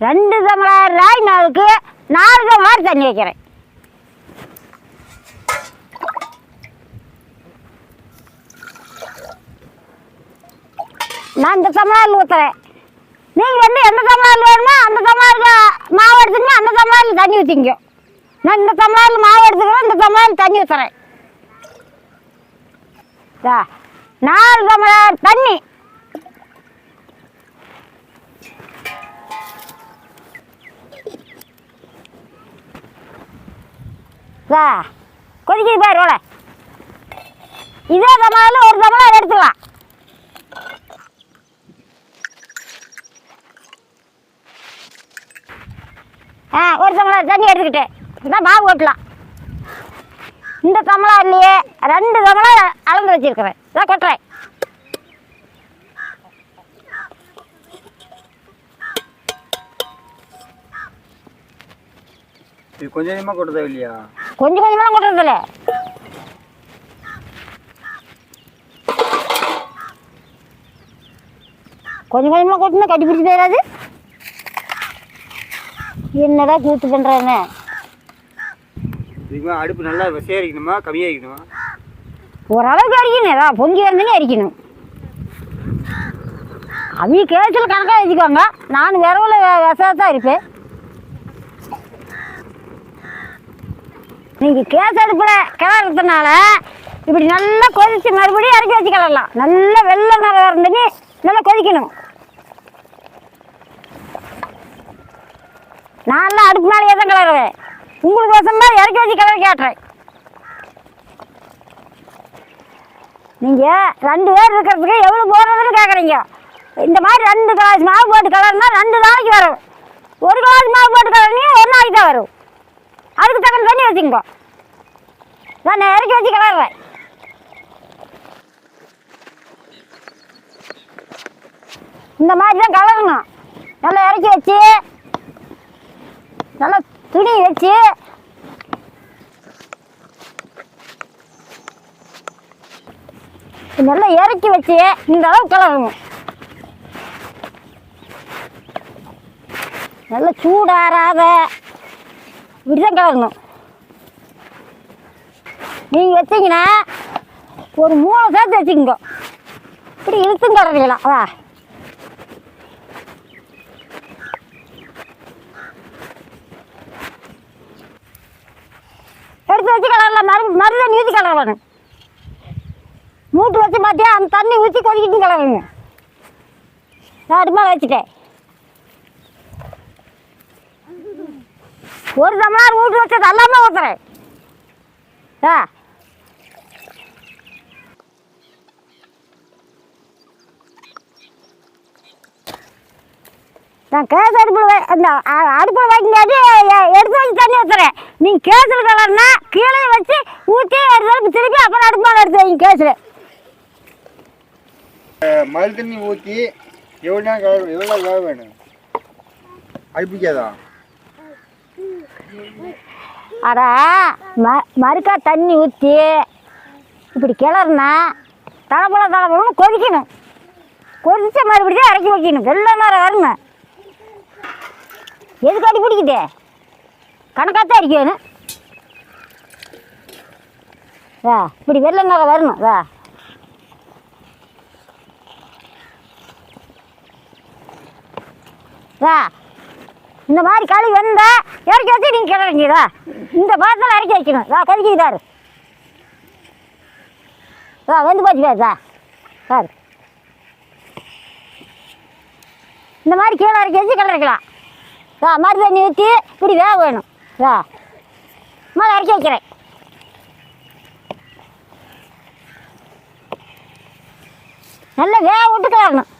ரெண்டு டம்ளர் ராய் மாவுக்கு நாலு டம்ளர் தண்ணி வைக்கிறேன். நான் இந்த டம்ளரில் ஊற்றுறேன் நீங்கள் வந்து எந்த டம்ளரில் வேணுமோ அந்த டம்ளருக்கு மாவு எடுத்துங்க அந்த டம்ளரில் தண்ணி ஊற்றிங்க நான் இந்த டம்ளரில் மாவு எடுத்துக்கிறேன் இந்த டம்ளரில் தண்ணி ஊற்றுறேன் நாலு டம்ளர் தண்ணி. இதா, கொதிக்குது பாரு ரோல இதே டம்ளரில் ஒரு டம்ளர் எடுத்துக்கலாம். ஆ ஒரு டம்ளர் தண்ணி எடுத்துக்கிட்டேன் இதான் மாவு கொட்டலாம். இந்த டம்ளர்லையே ரெண்டு தமிழா அளந்து வச்சிருக்கிறேன். இதான் கொட்டுறேன். இது கொஞ்சம் கொஞ்சமாக கொட்ட இல்லையா? கொஞ்சம் கொஞ்சமாக கொட்டுறதில்ல கொஞ்சம் கொஞ்சமாக கொட்டினா கட்டி பிடிச்சி போயிடாது என்னடா கூத்து மேலே அடுப்பு நல்லா விசையாக இருக்கணுமா கம்மியாக இருக்கணுமா ஓரளவுக்கு அரிக்கணும் ஏதா பொங்கி வந்தனே அரிக்கணும் அவங்க கேஸில் கணக்காக வச்சுக்கோங்க நான் விரவுல விசா தான் இருப்பேன். நீங்கள் கேஸ் அடுப்பில் கிளறதுனால இப்படி நல்லா கொதிச்சு மறுபடியும் இறக்கி வச்சு கிளறலாம். நல்லா வெள்ளை நிறம் இருந்துன்னு நல்லா கொதிக்கணும். நான்லாம் அடுப்பு மேலேயே தான் கிளறுவேன். உங்களுக்கு வசம் இறக்கி வச்சு கிளறி கேட்டுறேன். நீங்கள் ரெண்டு பேர் இருக்கிறதுக்கு எவ்வளோ போடுறதுன்னு கேட்குறீங்க இந்த மாதிரி ரெண்டு கிளாஸ் மாவு போட்டு கலர்னா ரெண்டு நாளைக்கு வரும். ஒரு கிளாஸ் மாவு போட்டு கலர்னா ஒரு நாளைக்கு தான் வரும். அதுக்கு தகுந்த தண்ணி வச்சுக்கோ. நான் இறக்கி வச்சு கிளறேன் இந்த மாதிரி தான் கலரணும் நல்லா இறக்கி வச்சு நல்லா துணி வச்சு. நல்லா இறக்கி வச்சு இந்த அளவு கலரணும் நல்லா சூடாராத இப்படிதான் கிளறணும் நீங்கள் வச்சிங்கன்னா ஒரு மூணு சேர்த்து வச்சுக்கோங்க. இப்படி இழுத்தும் கலரிக்கலாம் வா. எடுத்து வச்சு கலரலாம் மறு மறுதண்ணி ஊற்றி கலரணும் மூட்டு வச்சு பார்த்தியா அந்த தண்ணி ஊற்றி கொதிக்கிட்டு கிளம்புங்க நான் அடுப்பு வச்சுட்டேன். ஒரு தமிழ்நாடு வீட்டு வச்சது எல்லாமே ஊற்றுறேன் ஆ. நான் கேஸ் அடுப்பில் வை அந்த அடுப்பில் வைக்கும்போது எடுத்து வச்சு தண்ணி ஊற்றுறேன் நீங்கள் கேஸில் கலர்னா கீழே வச்சு ஊற்றி ஒரு தடவை திருப்பி அப்புறம் அடுப்பு மேலே எடுத்து வைங்க கேஸில் மழை தண்ணி ஊற்றி எவ்வளோ நேரம் எவ்வளோ வேணும்? அடுப்பிக்காதான் அட ம மறுக்கா தண்ணி ஊற்றி இப்படி கிளறுனா தளபல தளபலன்னு கொதிக்கணும். கொதித்த மறுபடியும் தான் இறக்கி வைக்கணும். வெள்ளை நேரம் வரணும் எதுக்கு அடி பிடிக்குது? கணக்காத்தான் அடிக்கணும் வா இப்படி வெள்ளை நேரம் வரணும். வா. வா. இந்த மாதிரி களி வந்தா இறக்கி வச்சு நீங்கள் கிளறீங்களா இந்த பாத்திரம் இறக்கி வைக்கணும். வா கொதிக்குதாரு வா வந்து போச்சு பேசா சார் இந்த மாதிரி கீழே இறக்கி வச்சு கிளறிக்கலாம் வா மறு தண்ணி ஊற்றி இப்படி வேக வேணும் வா. மேலே இறக்கி வைக்கிறேன். நல்லா வேக விட்டு கிளறணும்.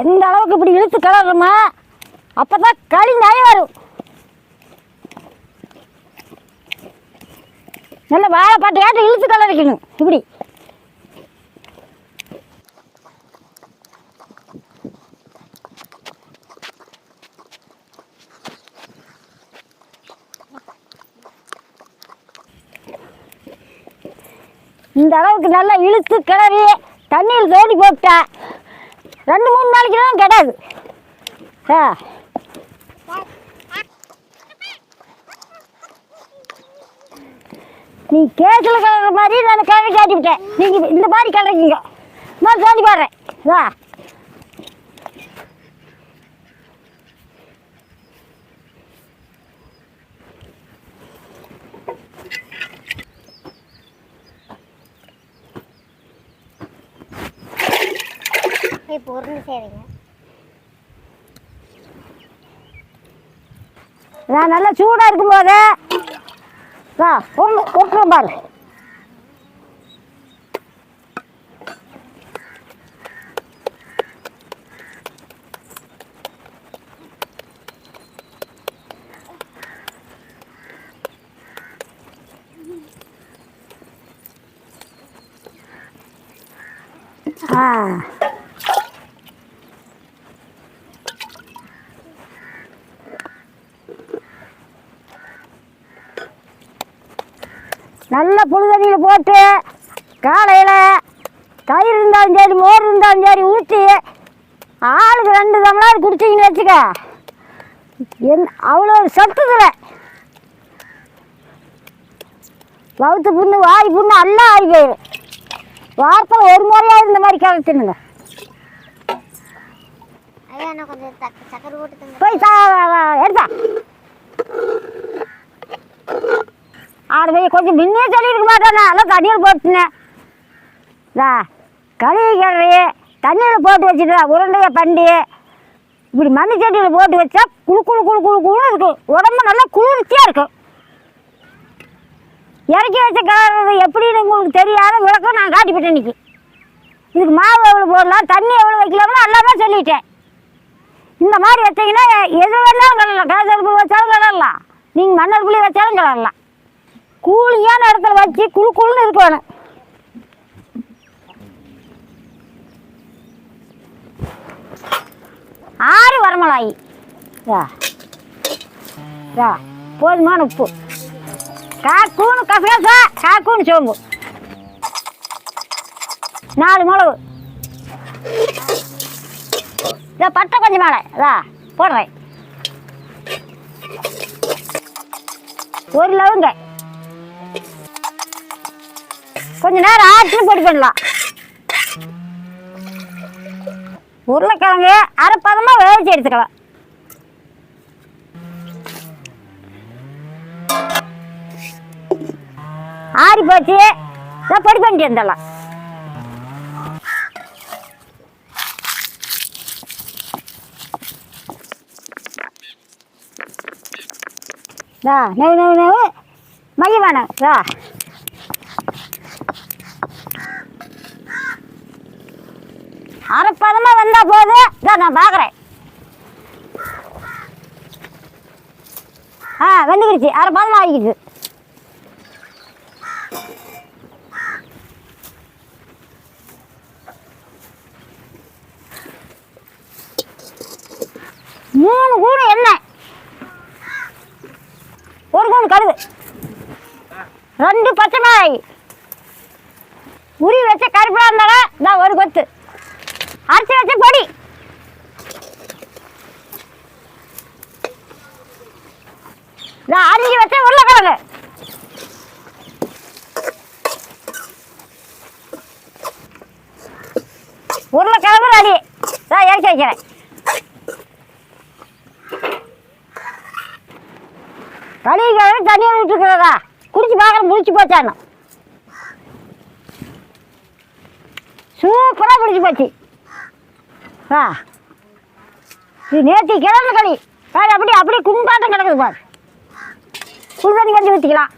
எந்த அளவுக்கு இப்படி இழுத்து கிளறுமா அப்போ தான் களி நய வரும். நல்ல வாழைப்பாட்டு ஏற்ற இழுத்து கிளறிக்கணும். இப்படி. இந்த அளவுக்கு நல்லா இழுத்து கிளறி தண்ணியில் தோண்டி போட்டா ரெண்டு மூணு நாளைக்கு தான் கிடையாது ஆ. நீ கேக்கில் கிளற மாதிரி நான் கிளறி காட்டிவிட்டேன். நீங்கள் இந்த மாதிரி கிளறிக்கிங்க நான் தோண்டி போடுறேன் வா. இப்போ உருண்டு நான் நல்லா சூடாக இருக்கும்போது வா ஒன்று விட்டுறேன் பாரு. ஆ. நல்ல புழு தண்ணியில் போட்டு காலையில் தயிர் இருந்தாலும் சரி மோர் இருந்தாலும் சரி ஊற்றி ஆளுக்கு ரெண்டு தமிழாவது குடிச்சிங்கன்னு வச்சுக்க. என் அவ்வளோ சத்துதில்ல வவுத்து புண்ணு வாய் புண்ணு எல்லாம் ஆகி போயிடும். வாரத்தில் ஒரு முறையாவது இந்த மாதிரி தந்து போய் எடுத்தா. ஆறு கொஞ்சம் முன்னே சொல்லியிருக்க மாட்டேண்ணா எல்லாம் தண்ணியில் போட்டுனேன். தா களி கிளறி தண்ணியில் போட்டு வச்சுட்டா உருண்டையை பண்டி இப்படி மண்ணு செடியில் போட்டு வச்சா குளு குழு குழு குழு குழு இருக்கும். உடம்பு நல்லா குளிர்ச்சியாக இருக்கும். இறக்கி வச்ச கலர் எப்படின்னு உங்களுக்கு தெரியாத விளக்கம் நான் காட்டிவிட்டேன் இன்னைக்கு. இதுக்கு மாவு எவ்வளோ போடலாம் தண்ணி எவ்வளோ வைக்கலாம்னு எல்லாமே சொல்லிட்டேன். இந்த மாதிரி வச்சிங்கன்னா எது வேணாலும் கிளறலாம் கேசரிப்பு வச்சாலும் கலரலாம் நீங்கள் மண்ணல் வச்சாலும் கலரலாம் கூலியான இடத்துல வச்சு குழு குழுன்னு இருக்கணும் ஆறு வரமலாயி போதுமான உப்பு. காக்கூனு கசகசா காக்கூணு சோம்பு. நாலு மிளகு. இதை பட்டை கொஞ்சம் மேலே. இதா போடுறேன். ஒரு லவங்க. கொஞ்ச நேரம் ஆற்றி பொடி பண்ணலாம் உருளைக்கிழங்கு அரை பதமாக வேவிச்சு எடுத்துக்கலாம். ஆறி போச்சு. நான் பொடி பண்ணிட்டு வந்துடலாம். நெய் நெய் நெய் நெவு. மைய வேணும் போகுது அரைப்பதமாக வந்தால் நான் பார்க்குறேன் ஆ வெந்துக்கிடுச்சு. பாதம் ஆகிக்கிடுச்சு மூணு கூடு எண்ணெய். ஒரு கூடு கடுகு. ரெண்டு பச்சை மிளகாய். உரி வச்ச கருப்பில் இருந்தாலும் நான் ஒரு கொத்து அரைச்சி வச்ச பொடி இதான் அரிஞ்சு வச்ச உருளைக்கிழங்கு உருளைக்கிழங்கு ரெடி இதான் இறக்கி வைக்கிறேன். களிக்கிழங்கு தண்ணியை விட்டுருக்கிறதா குடிச்சு பார்க்கற முடிச்சு போச்சான்னு சூப்பராக பிடிச்சி போச்சு. ஆ. இது நேற்று கிழங்கு களி. பாரு அப்படி அப்படியே கும்பாட்டம் கிடக்குது பாரு. சுடு தண்ணி கொஞ்சம் ஊற்றிக்கலாம்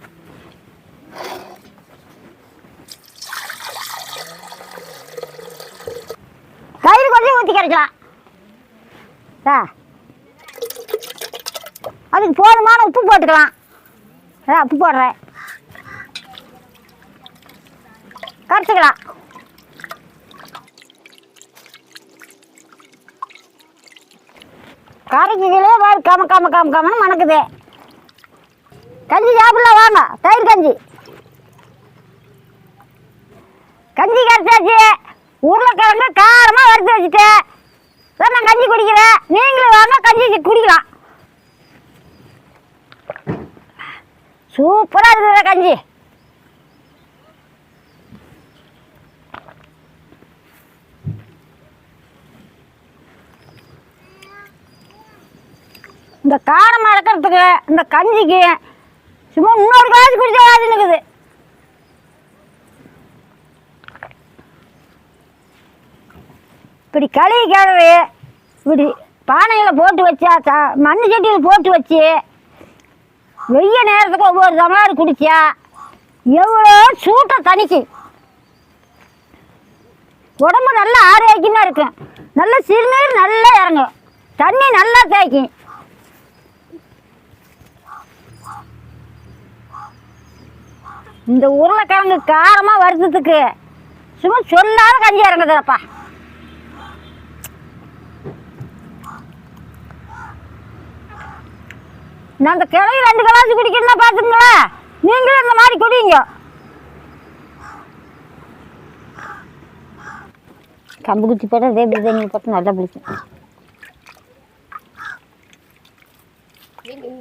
தயிர் கொஞ்சம் ஊற்றி கிடைக்கலாம். ஆ. அதுக்கு போதுமான உப்பு போட்டுக்கலாம். ஆ உப்பு போடுறேன். கரைச்சிக்கலாம். கரைச்சிக்கலே பாரு கம கம கம கமன்னு மணக்குது. கஞ்சி சாப்பிடலாம் வாங்க. தயிர் கஞ்சி. கஞ்சி கரைச்சாச்சு. உருளைக்கிழங்கு காரமாக வறுத்து வச்சுட்டேன். நான் கஞ்சி குடிக்கிறேன் நீங்களும் வாங்க கஞ்சி குடிக்கலாம். சூப்பராக இருக்குது கஞ்சி. இந்த காரம் அடக்கிறதுக்கு இந்த கஞ்சிக்கு சும்மா இன்னொரு காசு குடிச்சா இருக்குது இப்படி களி கிழவு இப்படி பானையில் போட்டு வச்சா த மண் சட்டியில் போட்டு வச்சு வெய்ய நேரத்துக்கு ஒவ்வொரு தமிழர் குடித்தா எவ்வளோ சூட்டை தணிக்கும் உடம்பு நல்லா ஆரோக்கியமாக இருக்கும். நல்ல சிறுநீர் நல்லா இறங்கும். தண்ணி நல்லா தேய்க்கும். இந்த உருளைக்கிழங்கு காரமாக வருத்தத்துக்கு சும்மா சொல்லாத கஞ்சி இறங்குதுப்பா நான் அந்த கிளவி ரெண்டு கிளாஸ் குடிக்கணும்னா பார்த்துங்களேன் நீங்களும் இந்த மாதிரி குடிங்க. கம்பு குச்சி போட்டால் வேப்பி தண்ணி போட்டு நல்லா பிடிக்கும்